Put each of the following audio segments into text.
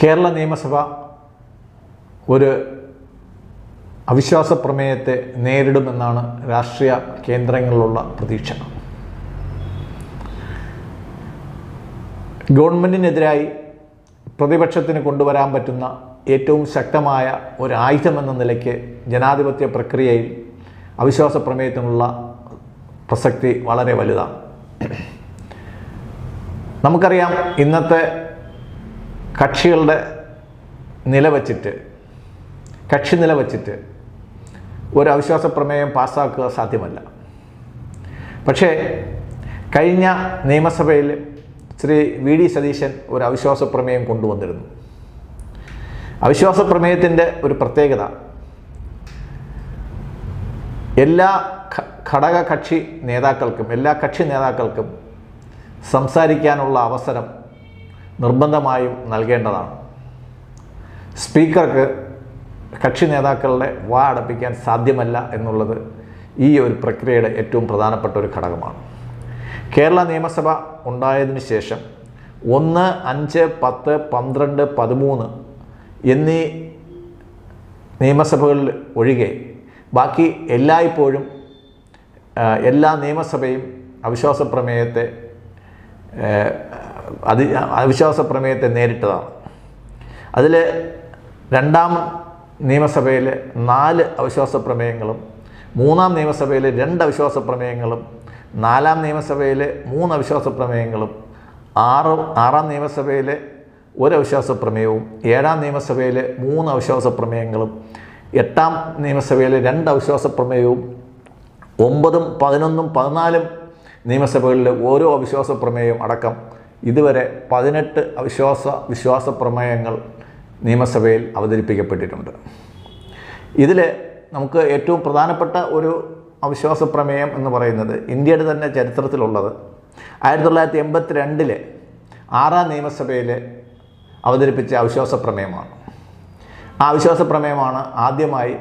കേരള നിയമസഭ ഒരു അവിശ്വാസ പ്രമേയത്തെ നേരിടുമെന്നാണ് രാഷ്ട്രീയ കേന്ദ്രങ്ങളിലുള്ള പ്രതീക്ഷ. ഗവൺമെന്റിനെതിരായി പ്രതിപക്ഷത്തിന് കൊണ്ടുവരാൻ പറ്റുന്ന ഏറ്റവും ശക്തമായ ഒരു ആയുധമെന്ന നിലയ്ക്ക് ജനാധിപത്യ പ്രക്രിയയിൽ അവിശ്വാസ പ്രമേയത്തിനുള്ള പ്രസക്തി വളരെ വലുതാണ്. നമുക്കറിയാം ഇന്നത്തെ കക്ഷികളുടെ നിലവച്ചിട്ട് കക്ഷി നില വച്ചിട്ട് ഒരു അവിശ്വാസ പ്രമേയം പാസ്സാക്കുക സാധ്യമല്ല. പക്ഷേ കഴിഞ്ഞ നിയമസഭയിൽ ശ്രീ വി ഡി സതീശൻ ഒരു അവിശ്വാസ പ്രമേയം കൊണ്ടുവന്നിരുന്നു. അവിശ്വാസ പ്രമേയത്തിന്റെ ഒരു പ്രത്യേകത എല്ലാ ഘടക കക്ഷി നേതാക്കൾക്കും എല്ലാ കക്ഷി നേതാക്കൾക്കും സംസാരിക്കാനുള്ള അവസരം നിർബന്ധമായും നൽകേണ്ടതാണ്. സ്പീക്കർക്ക് കക്ഷി നേതാക്കളുടെ വാ അടപ്പിക്കാൻ സാധ്യമല്ല എന്നുള്ളത് ഈ ഒരു പ്രക്രിയയുടെ ഏറ്റവും പ്രധാനപ്പെട്ട ഒരു ഘടകമാണ്. കേരള നിയമസഭ ഉണ്ടായതിനു ശേഷം ഒന്ന് അഞ്ച് പത്ത് പന്ത്രണ്ട് പതിമൂന്ന് എന്നീ നിയമസഭകളിൽ ഒഴികെ ബാക്കി എല്ലായ്പ്പോഴും എല്ലാ നിയമസഭയും അവിശ്വാസ പ്രമേയത്തെ അതി അവിശ്വാസ പ്രമേയത്തെ നേരിട്ടതാണ്. അതിൽ രണ്ടാം നിയമസഭയിൽ നാല് അവിശ്വാസ പ്രമേയങ്ങളും മൂന്നാം നിയമസഭയിൽ രണ്ട് അവിശ്വാസ പ്രമേയങ്ങളും നാലാം നിയമസഭയിൽ മൂന്ന് അവിശ്വാസ പ്രമേയങ്ങളും ആറ് ആറാം നിയമസഭയിൽ ഒരു അവിശ്വാസ പ്രമേയവും ഏഴാം നിയമസഭയിൽ മൂന്ന് അവിശ്വാസ പ്രമേയങ്ങളും എട്ടാം നിയമസഭയിൽ രണ്ട് അവിശ്വാസ പ്രമേയവും ഒമ്പതും പതിനൊന്നും പതിനാലും നിയമസഭകളിലെ ഓരോ അവിശ്വാസ പ്രമേയവും അടക്കം ഇതുവരെ പതിനെട്ട് അവിശ്വാസ വിശ്വാസ പ്രമേയങ്ങൾ നിയമസഭയിൽ അവതരിപ്പിക്കപ്പെട്ടിട്ടുണ്ട്. ഇതിൽ നമുക്ക് ഏറ്റവും പ്രധാനപ്പെട്ട ഒരു അവിശ്വാസ പ്രമേയം എന്ന് പറയുന്നത് ഇന്ത്യയുടെ തന്നെ ചരിത്രത്തിലുള്ളത് ആയിരത്തി തൊള്ളായിരത്തി എൺപത്തി രണ്ടിലെ ആറാം നിയമസഭയിൽ അവതരിപ്പിച്ച അവിശ്വാസ പ്രമേയമാണ്. ആ അവിശ്വാസ പ്രമേയമാണ് ആദ്യമായി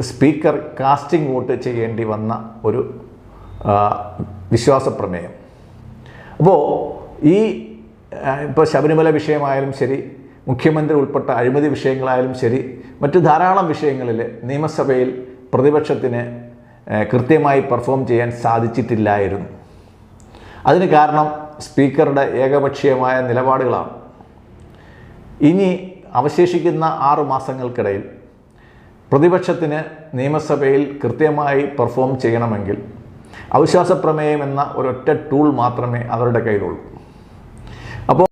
സ്പീക്കർ കാസ്റ്റിംഗ് വോട്ട് ചെയ്യേണ്ടി വന്ന ഒരു വിശ്വാസ പ്രമേയം. അപ്പോൾ ഈ ഇപ്പോൾ ശബരിമല വിഷയമായാലും ശരി മുഖ്യമന്ത്രി ഉൾപ്പെട്ട അഴിമതി വിഷയങ്ങളായാലും ശരി മറ്റ് ധാരാളം വിഷയങ്ങളിൽ നിയമസഭയിൽ പ്രതിപക്ഷത്തിന് കൃത്യമായി പെർഫോം ചെയ്യാൻ സാധിച്ചിട്ടില്ലായിരുന്നു. അതിന് കാരണം സ്പീക്കറുടെ ഏകപക്ഷീയമായ നിലപാടുകളാണ്. ഇനി അവശേഷിക്കുന്ന ആറു മാസങ്ങൾക്കിടയിൽ പ്രതിപക്ഷത്തിന് നിയമസഭയിൽ കൃത്യമായി പെർഫോം ചെയ്യണമെങ്കിൽ അവിശ്വാസ പ്രമേയം എന്ന ഒരൊറ്റ ടൂൾ മാത്രമേ അവരുടെ കയ്യിലുള്ളൂ. അപ്പോൾ